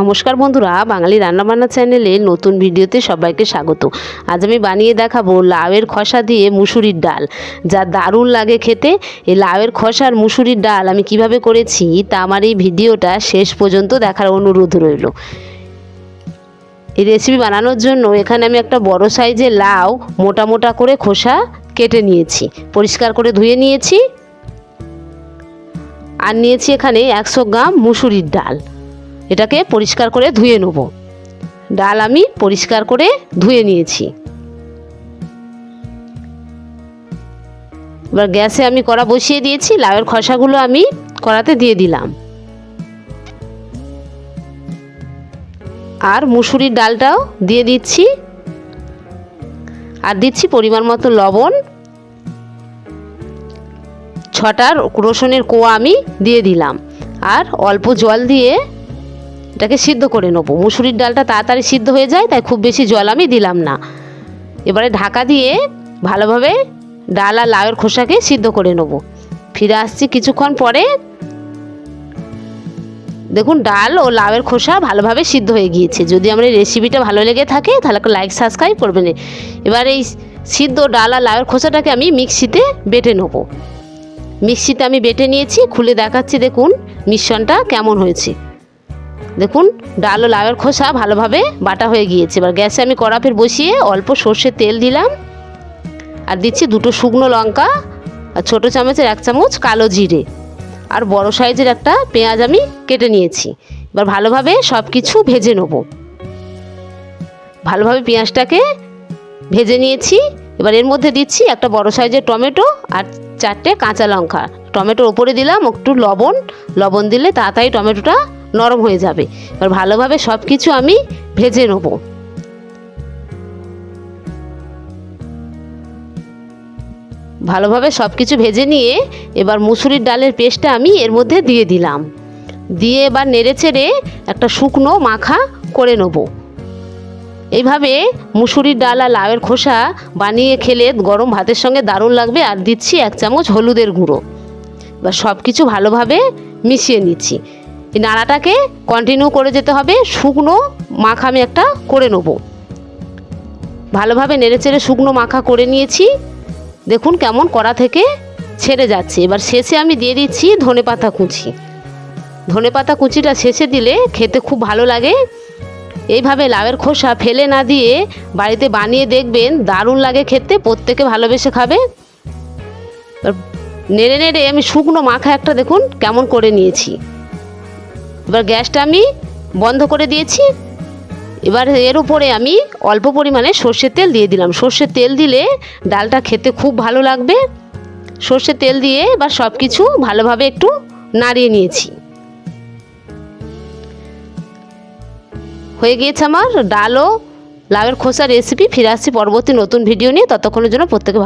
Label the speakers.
Speaker 1: নমস্কার বন্ধুরা, বাঙালি রান্নাবান্না চ্যানেলে নতুন ভিডিওতে সবাইকে স্বাগত। আজ আমি বানিয়ে দেখাবো লাউয়ের খসা দিয়ে মুসুরির ডাল। যা দারুণ লাগে খেতে, এই লাউয়ের খসার মুসুরির ডাল আমি কীভাবে করেছি, তা আমার এই ভিডিওটা শেষ পর্যন্ত দেখার অনুরোধ রইল। এই রেসিপি বানানোর জন্য এখানে আমি একটা বড় সাইজের লাউ মোটা মোটা করে খোসা কেটে নিয়েছি। পরিষ্কার করে ধুয়ে নিয়েছি। আর নিয়েছি এখানে একশো গ্রাম মুসুরির ডাল। এটাকে পরিষ্কার করে ধুয়ে নেব। ডাল আমি পরিষ্কার করে ধুয়ে নিয়েছি। এবার গ্যাসে আমি কড়া বসিয়ে দিয়েছি, লাউয়ের খসাগুলো আমি কড়াতে দিয়ে দিলাম। আর মুসুরির ডালটাও দিয়ে দিচ্ছি। আর দিচ্ছি পরিমাণ মতো লবণ। ছটার রসুনের কোয়া আমি দিয়ে দিলাম। আর অল্প জল দিয়ে এটাকে সিদ্ধ করে নেব। মুসুরির ডালটা তাড়াতাড়ি সিদ্ধ হয়ে যায়, তাই খুব বেশি জল আমি দিলাম না। এবারে ঢাকা দিয়ে ভালোভাবে ডাল আর লাউয়ের খোসাকে সিদ্ধ করে নেব। ফিরে আসছি কিছুক্ষণ পরে। দেখুন, ডাল ও লাউয়ের খোসা ভালোভাবে সিদ্ধ হয়ে গিয়েছে। যদি আমার এই রেসিপিটা ভালো লেগে থাকে, তাহলে লাইক সাবস্ক্রাইব করবেন এবার এই সিদ্ধ ডাল আর লাউয়ের খোসাটাকে আমি মিক্সিতে বেটে নেব। মিক্সিতে আমি বেটে নিয়েছি, খুলে দেখাচ্ছি, দেখুন, মিশ্রণটা কেমন হয়েছে। দেখুন, ডাল ও লাউয়ের খোসা ভালোভাবে বাটা হয়ে গিয়েছে। এবার গ্যাসে আমি কড়া ফের বসিয়ে অল্প সর্ষের তেল দিলাম। আর দিচ্ছি দুটো শুকনো লঙ্কা, আর ছোটো চামচের এক চামচ কালো জিরে। আর বড় সাইজের একটা পেঁয়াজ আমি কেটে নিয়েছি। এবার ভালোভাবে সব কিছু ভেজে নেব। ভালোভাবে পেঁয়াজটাকে ভেজে নিয়েছি। এবার এর মধ্যে দিচ্ছি একটা বড় সাইজের টমেটো আর চারটে কাঁচা লঙ্কা। টমেটোর ওপরে দিলাম একটু লবণ। লবণ দিলে তাড়াতাড়ি টমেটোটা নরম হয়ে যাবে। এবার ভালোভাবে সব কিছু আমি ভেজে নেব। ভালোভাবে সব কিছু ভেজে নিয়ে এবার মুসুরির ডালের পেস্টটা আমি এর মধ্যে দিয়ে দিলাম। দিয়ে এবার নেড়ে চেড়ে একটা শুকনো মাখা করে নেব। এইভাবে মুসুরির ডাল আর লাউয়ের খোসা বানিয়ে খেলে গরম ভাতের সঙ্গে দারুণ লাগবে আর দিচ্ছি এক চামচ হলুদের গুঁড়ো। এবার সব কিছু ভালোভাবে মিশিয়ে নিচ্ছি। এই নাড়াটাকে কন্টিনিউ করে যেতে হবে, শুকনো মাখা আমি একটা করে নেব। ভালোভাবে নেড়েচেড়ে শুকনো মাখা করে নিয়েছি। দেখুন কেমন কড়া থেকে ছেড়ে যাচ্ছে। এবার শেষে আমি দিয়ে দিচ্ছি ধনে পাতা কুচি। ধনে পাতা কুচিটা শেষে দিলে খেতে খুব ভালো লাগে। এইভাবে লাউয়ের খোসা ফেলে না দিয়ে বাড়িতে বানিয়ে দেখবেন, দারুণ লাগে খেতে, প্রত্যেকে ভালোবেসে খাবে। নেড়ে নেড়ে আমি শুকনো মাখা একটা দেখুন কেমন করে নিয়েছি। এবার গ্যাসটা আমি বন্ধ করে দিয়েছি। এবার এর উপরে আমি অল্প পরিমাণে সর্ষের তেল দিয়ে দিলাম। সর্ষের তেল দিলে ডালটা খেতে খুব ভালো লাগবে। সর্ষের তেল দিয়ে এবার সব কিছু ভালোভাবে একটু নাড়িয়ে নিয়েছি। হয়ে গিয়েছে আমার ডাল ও লাউয়ের খোসা রেসিপি ফিরে আসছি পরবর্তী নতুন ভিডিও নিয়ে। ততক্ষণের জন্য প্রত্যেকে ভালো